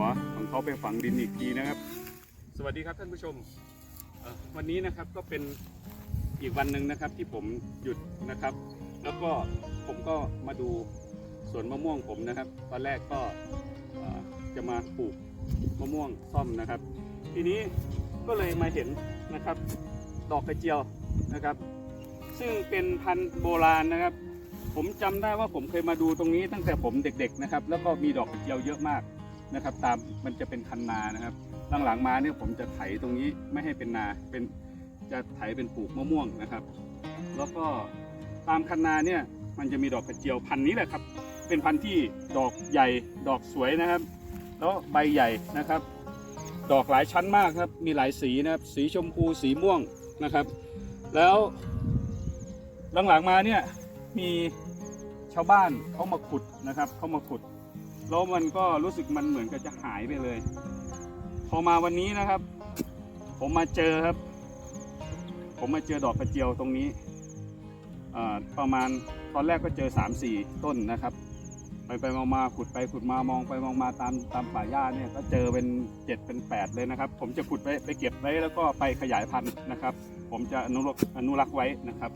วของเขาไปฝังดินอีกทีนะครับ สวัสดีครับท่านผู้ชมวันนี้นะครับก็เป็นอีกวันหนึ่งนะครับที่ผมหยุดนะครับ แล้วก็ผมก็มาดูสวนมะม่วงผมนะครับ ตอนแรกก็จะมาปลูกมะม่วงซ่อมนะครับ ทีนี้ก็เลยมาเห็นนะครับ ดอกกระเจียวนะครับ ซึ่งเป็นพันธุ์โบราณนะครับ ผมจำได้ว่าผมเคยมาดูตรงนี้ตั้งแต่ผมเด็ก ๆนะครับ แล้วก็มีดอกกระเจียวเยอะมาก นะครับ ตามมันจะเป็นคันนานะครับหลังๆมาเนี่ยผมจะไถตรงนี้ไม่ให้เป็นนาเป็นจะไถเป็นปลูกมะม่วงนะครับ แล้วก็ตามคันนาเนี่ยมันจะมีดอกกระเจียวพันนี้แหละครับ เป็นพันที่ดอกใหญ่ดอกสวยนะครับ แล้วใบใหญ่นะครับ ดอกหลายชั้นมากครับ มีหลายสีนะครับ สีชมพูสีม่วงนะครับ แล้วหลังๆมาเนี่ยมีชาวบ้านเขามาขุดนะครับเขามาขุด แล้วมันก็รู้สึกมันเหมือนกับจะหายไปเลย พอมาวันนี้นะครับ ผมมาเจอครับ ผมมาเจอดอกกระเจียวตรงนี้ประมาณตอนแรกก็เจอ 3-4 ต้นนะครับ ไปไปมามาขุดไปขุดมามองไปมองมาตามตามป่าหญ้าเนี่ยก็เจอเป็นเจ็ดเป็นแปดเลยนะครับ ผมจะขุดไปไปเก็บไว้แล้วก็ไปขยายพันธุ์นะครับ ผมจะอนุรักษ์อนุรักษ์ไว้นะครับ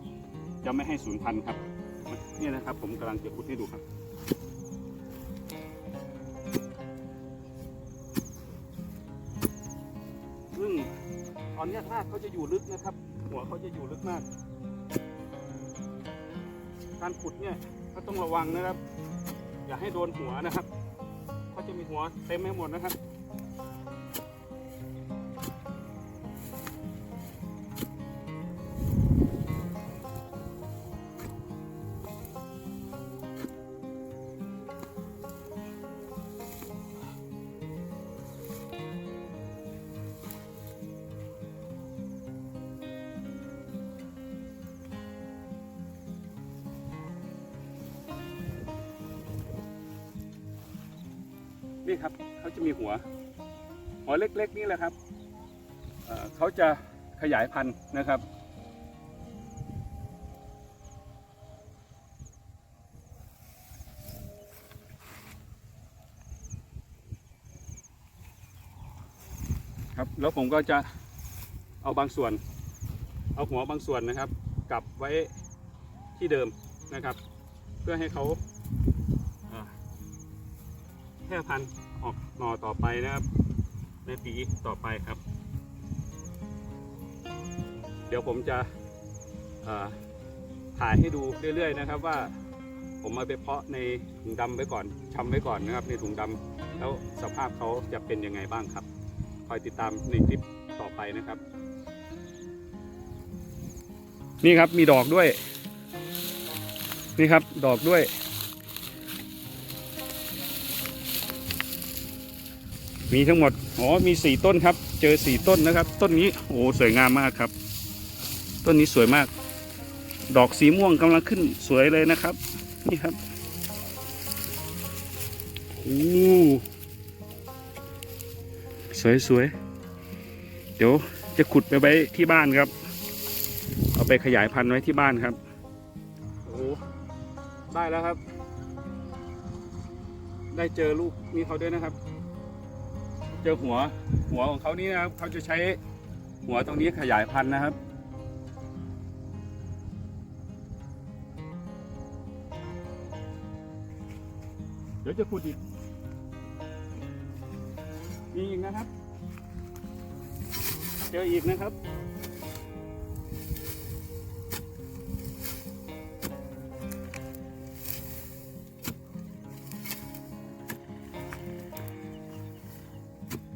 จะไม่ให้สูญพันธุ์ครับนี่นะครับ ผมกำลังจะขุดให้ดูครับ อนเนี้ยรากเขาจะอยู่ลึกนะครับ หัวเขาจะอยู่ลึกมาก การขุดเนี่ยก็ต้องระวังนะครับ อย่าให้โดนหัวนะครับเขาจะมีหัวเต็มไปหมดนะครับ นี่ครับเขาจะมีหัว หัวเล็กๆนี่แหละครับเเขาจะขยายพันธุ์นะครับ ครับแล้วผมก็จะเอาบางส่วน เอาหัวบางส่วนนะครับ กลับไว้ที่เดิมนะครับ เพื่อให้เขา ร่พันธุ์ออกหน่อต่อไปนะครับ ในปีต่อไปครับ เดี๋ยวผมจะถ่ายให้ดูเรื่อย ๆ นะครับว่าผมมาไปเพาะในถุงดำไว้ก่อนชำไว้ก่อนนะครับ ในถุงดำแล้วสภาพเขาจะเป็นยังไงบ้างครับคอยติดตามในคลิปต่อไปนะครับ นี่ครับมีดอกด้วย นี่ครับดอกด้วย มีทั้งหมด อ๋อ มีสี่ต้นครับ เจอสี่ต้นนะครับ ต้นนี้ โอ้ สวยงามมากครับ ต้นนี้สวยมาก ดอกสีม่วงกำลังขึ้นสวยเลยนะครับ นี่ครับโอ้สวยสวยเดี๋ยวจะขุดไปไว้ที่บ้านครับ เอาไปขยายพันธุ์ไว้ที่บ้านครับ โอ้ได้แล้วครับ ได้เจอลูกนี้เขาด้วยนะครับ เจอหัวหัวของเขานี่นะครับเขาจะใช้หัวตรงนี้ขยายพันธุ์นะครับ เดี๋ยวจะขุดอีกมีอีกนะครับ เจออีกนะครับ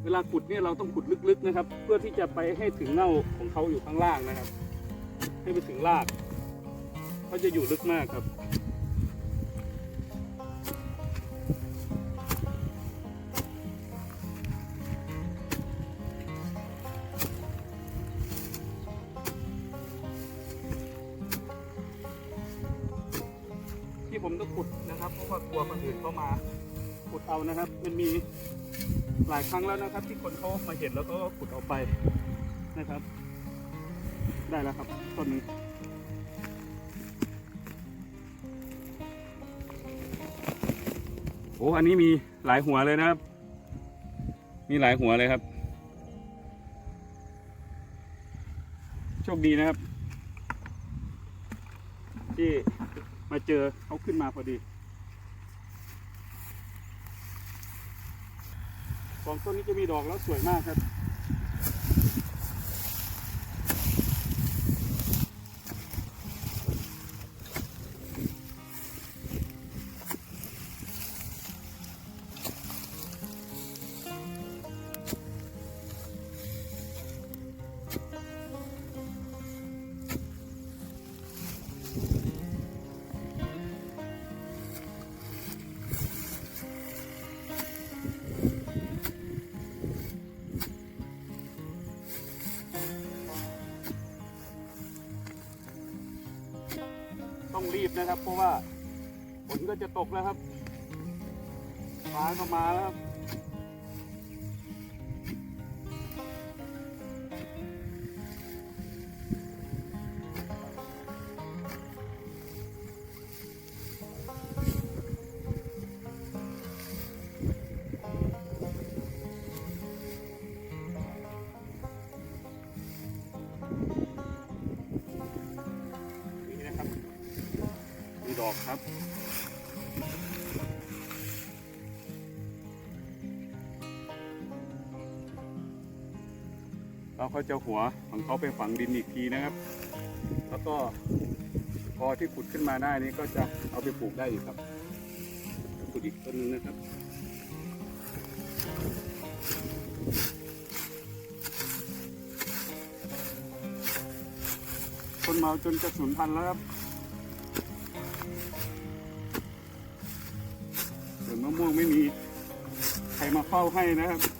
วลาขุดเนี่ยเราต้องขุดลึกๆนะครับ เพื่อที่จะไปให้ถึงเง่าของเขาอยู่ข้างล่างนะครับ ให้ไปถึงรากเขาจะอยู่ลึกมากครับที่ผมต้องขุดนะครับเพราะว่ากลัวคนอื่นเข้ามาขุดเอานะครับ มันมี หลายครั้งแล้วนะครับ ที่คนเขามาเห็นแล้วก็ขุดเอาไปนะครับ ได้แล้วครับต้นนี้โอ้อันนี้มีหลายหัวเลยนะครับ มีหลายหัวเลยครับ โชคดีนะครับ ที่มาเจอเขาขึ้นมาพอดี สองต้นนี้จะมีดอกแล้วสวยมากครับ ต้องรีบนะครับ เพราะว่าฝนก็จะตกแล้วครับฟ้าก็มาแล้วครับ แล้วเขาจะหัวของเขาไปฝังดินอีกทีนะครับ แล้วก็พอที่ขุดขึ้นมาได้นี้ก็จะเอาไปปลูกได้อีกครับปลูกอีกต้นนึงนะครับต้นเมาจนจะสูญพันธุ์แล้วครับส่วนมะม่วงไม่มีใครมาเฝ้าให้นะครับ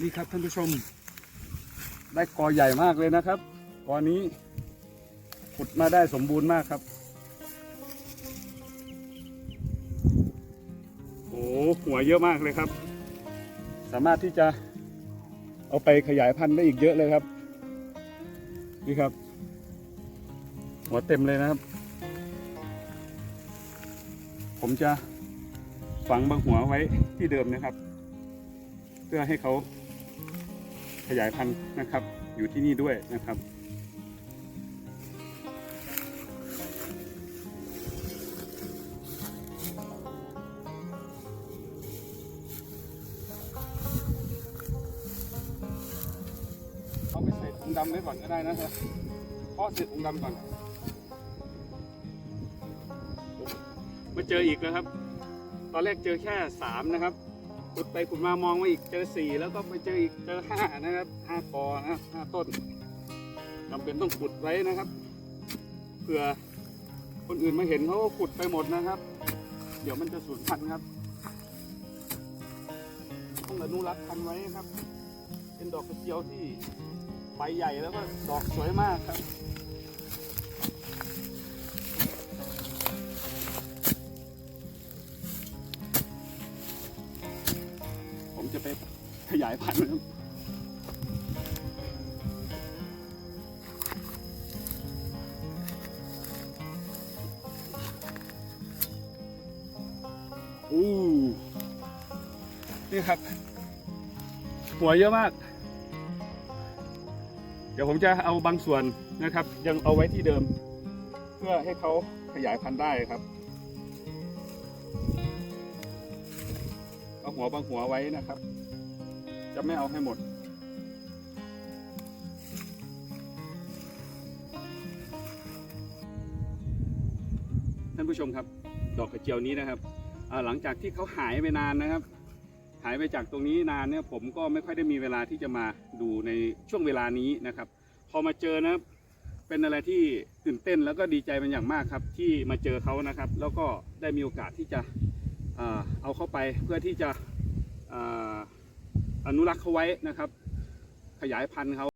นี่ครับท่านผู้ชม ได้กอใหญ่มากเลยนะครับ กอนี้ขุดมาได้สมบูรณ์มากครับ โอ้หัวเยอะมากเลยครับ สามารถที่จะเอาไปขยายพันธุ์ได้อีกเยอะเลยครับ นี่ครับ หัวเต็มเลยนะครับ ผมจะฝังบางหัวไว้ที่เดิมนะครับ เพื่อให้เขา ขยายพันธุ์นะครับ อยู่ที่นี่ด้วยนะครับ เอาไปใส่ถุงดำไว้ก่อนก็ได้นะครับเพาะเสร็จถุงดำก่อน มาเจออีกแล้วครับ ตอนแรกเจอแค่สามนะครับ ขุดไปขุดมามองมาอีกเจอสี่แล้วก็ไปเจออีกเจอห้านะครับห้ากอนะครับห้าต้นจำเป็นต้องขุดไว้นะครับเผื่อคนอื่นมาเห็นเขาก็ขุดไปหมดนะครับ เดี๋ยวมันจะสูญพันธุ์ครับ ต้องอนุรักษ์พันธุ์ไว้ครับ เป็นดอกกระเจียวที่ใบใหญ่แล้วก็ดอกสวยมากครับ ยายพันธุ์นะครับอู้นี่ครับ หัวเยอะมาก เดี๋ยวผมจะเอาบางส่วนนะครับ ยังเอาไว้ที่เดิม เพื่อให้เขาขยายพันธุ์ได้ครับเอาหัวบางหัวไว้นะครับ จะไม่เอาให้หมด ท่านผู้ชมครับ ดอกกระเจียวนี้นะครับหลังจากที่เขาหายไปนานนะครับ หายไปจากตรงนี้นานเนี่ยผมก็ไม่ค่อยได้มีเวลาที่จะมาดูในช่วงเวลานี้นะครับ พอมาเจอนะเป็นอะไรที่ตื่นเต้นแล้วก็ดีใจเป็นอย่างมากครับ ที่มาเจอเขานะครับ แล้วก็ได้มีโอกาสที่จะเอาเข้าไปเพื่อที่จะ อนุรักษ์เขาไว้นะครับ ขยายพันธุ์เขา